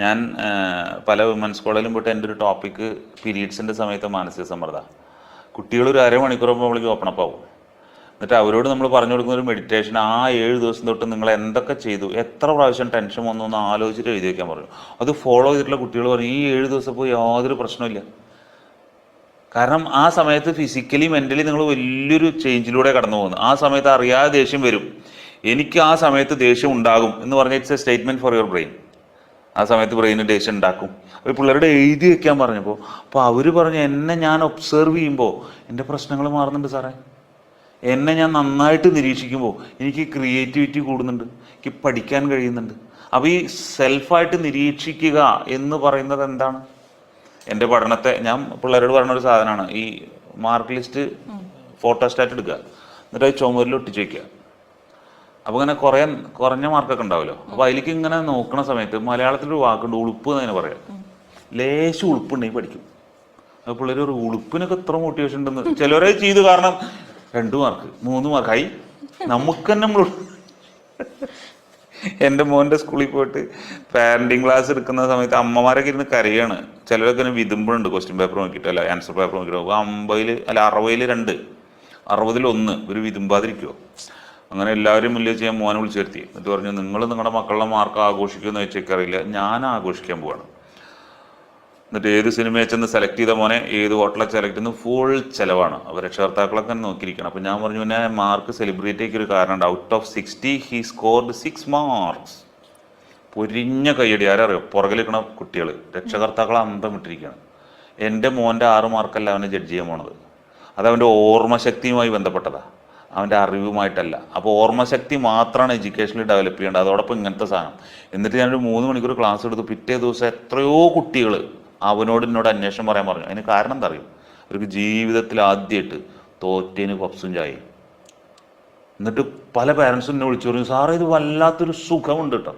ഞാൻ പല വിമൻസ് കോളേജിലും പോയിട്ട് എന്റെ ഒരു ടോപ്പിക്ക് പീരീഡ്സിന്റെ സമയത്ത് മാനസിക സമ്മർദ്ദം. കുട്ടികൾ ഒരു അരമണിക്കൂർ ആകുമ്പോഴേക്ക് ഓപ്പൺ അപ്പ് ആവും. എന്നിട്ട് അവരോട് നമ്മൾ പറഞ്ഞു കൊടുക്കുന്ന ഒരു മെഡിറ്റേഷൻ ആ ഏഴ് ദിവസം തൊട്ട് നിങ്ങൾ എന്തൊക്കെ ചെയ്തു എത്ര പ്രാവശ്യം ടെൻഷൻ വന്നു എന്ന് ആലോചിച്ചിട്ട് എഴുതി വയ്ക്കാൻ പറഞ്ഞു. അത് ഫോളോ ചെയ്തിട്ടുള്ള കുട്ടികൾ പറഞ്ഞു ഈ ഏഴ് ദിവസം പോയി യാതൊരു പ്രശ്നമില്ല കാരണം ആ സമയത്ത് ഫിസിക്കലി മെന്റലി നിങ്ങൾ വലിയൊരു ചേഞ്ചിലൂടെ കടന്നു പോകുന്നു. ആ സമയത്ത് അറിയാതെ ദേഷ്യം വരും. എനിക്ക് ആ സമയത്ത് ദേഷ്യം ഉണ്ടാകും എന്ന് പറഞ്ഞ it's a statement for your brain ആ സമയത്ത് ബ്രെയിന് ദേഷ്യം ഉണ്ടാക്കും. അപ്പോൾ പിള്ളേരുടെ എഴുതി വെക്കാൻ പറഞ്ഞപ്പോൾ അപ്പോൾ അവർ പറഞ്ഞു എന്നെ ഞാൻ ഒബ്സർവ് ചെയ്യുമ്പോൾ എന്റെ പ്രശ്നങ്ങൾ മാറുന്നുണ്ട് സാറേ. എന്നെ ഞാൻ നന്നായിട്ട് നിരീക്ഷിക്കുമ്പോൾ എനിക്ക് ക്രിയേറ്റിവിറ്റി കൂടുന്നുണ്ട് എനിക്ക് പഠിക്കാൻ കഴിയുന്നുണ്ട്. അപ്പോൾ ഈ സെൽഫായിട്ട് നിരീക്ഷിക്കുക എന്ന് പറയുന്നത് എന്താണ്? എന്റെ പഠനത്തെ ഞാൻ പിള്ളേരോട് പറഞ്ഞ ഒരു സാധനമാണ് ഈ മാർക്ക് ലിസ്റ്റ് ഫോട്ടോസ്റ്റാറ്റ് എടുക്കുക. എന്നിട്ട് അത് ചുമരിൽ ഒട്ടിച്ച് വെക്കുക. അപ്പോൾ ഇങ്ങനെ കുറേ കുറഞ്ഞ മാർക്കൊക്കെ ഉണ്ടാവുമല്ലോ. അപ്പോൾ അതിലേക്ക് ഇങ്ങനെ നോക്കണ സമയത്ത് മലയാളത്തിലൊരു വാക്കുണ്ട് ഉളുപ്പ് എന്ന് തന്നെ പറയാം. ലേശം ഉളുപ്പുണ്ടെങ്കിൽ പഠിക്കും. അപ്പോൾ പിള്ളേർ ഒരു ഉളുപ്പിനൊക്കെ എത്ര മോട്ടിവേഷൻ ഉണ്ടെന്ന്. ചിലവരെ ചെയ്തു കാരണം രണ്ട് മാർക്ക് മൂന്ന് മാർക്കായി നമുക്ക് തന്നെ നമ്മൾ എന്റെ മോന്റെ സ്കൂളിൽ പോയിട്ട് പാരന്റിങ് ക്ലാസ് എടുക്കുന്ന സമയത്ത് അമ്മമാരൊക്കെ ഇരുന്ന് കരയാണ്. ചിലരൊക്കെ ഇങ്ങനെ വിതുമ്പുണ്ട് ക്വസ്റ്റ്യൻ പേപ്പർ നോക്കിയിട്ട് അല്ല ആൻസർ പേപ്പർ നോക്കിയിട്ട്. അമ്പതിൽ അല്ല അറുപതിൽ രണ്ട് അറുപതിൽ ഒന്ന് ഒരു വിതുമ്പാതിരിക്കുമോ അങ്ങനെ എല്ലാവരും വലിയ ചെയ്യാൻ മോനെ വിളിച്ചു വരുത്തി എന്നിട്ട് പറഞ്ഞു നിങ്ങൾ നിങ്ങളുടെ മക്കളുടെ മാർക്ക് ആഘോഷിക്കുമെന്ന് വെച്ചേക്കറിയില്ല. ഞാൻ ആഘോഷിക്കാൻ പോവാണ്. എന്നിട്ട് ഏത് സിനിമയെ ചെന്ന് സെലക്ട് ചെയ്ത മോനെ ഏത് ഹോട്ടലെ സെലക്ട് ചെയ്യുന്ന ഫുൾ ചിലവാണ്. അപ്പോൾ രക്ഷകർത്താക്കളൊക്കെ നോക്കിയിരിക്കണം. അപ്പോൾ ഞാൻ പറഞ്ഞു പിന്നെ മാർക്ക് സെലിബ്രേറ്റ് ഒരു കാരണമുണ്ട് out of sixty he scored six marks പൊരിഞ്ഞ കയ്യടി. ആരറിയോ? പുറകിലിരിക്കണ കുട്ടികൾ രക്ഷകർത്താക്കളെ അന്തം വിട്ടിരിക്കുകയാണ്. എന്റെ മോന്റെ ആറ് മാർക്കല്ല അവനെ ജഡ്ജ് ചെയ്യാൻ പോണത്. അത് അവന്റെ ഓർമ്മശക്തിയുമായി ബന്ധപ്പെട്ടതാണ് അവന്റെ അറിവുമായിട്ടല്ല. അപ്പോൾ ഓർമ്മശക്തി മാത്രമാണ് എഡ്യൂക്കേഷനിൽ ഡെവലപ്പ് ചെയ്യേണ്ടത്. അതോടൊപ്പം ഇങ്ങനത്തെ സാധനം. എന്നിട്ട് ഞാനൊരു മൂന്ന് മണിക്കൂർ ക്ലാസ് എടുത്തു. പിറ്റേ ദിവസം എത്രയോ കുട്ടികൾ അവനോട് എന്നോട് അന്വേഷണം പറയാൻ പറഞ്ഞു. അതിന് കാരണം എന്താ അറിയും? അവർക്ക് ജീവിതത്തിൽ ആദ്യമായിട്ട് തോറ്റേന് പപ്സും ചായ എന്നിട്ട് പല പാരൻസും എന്നെ വിളിച്ചു പറഞ്ഞു സാറേ ഇത് വല്ലാത്തൊരു സുഖമുണ്ട് കേട്ടോ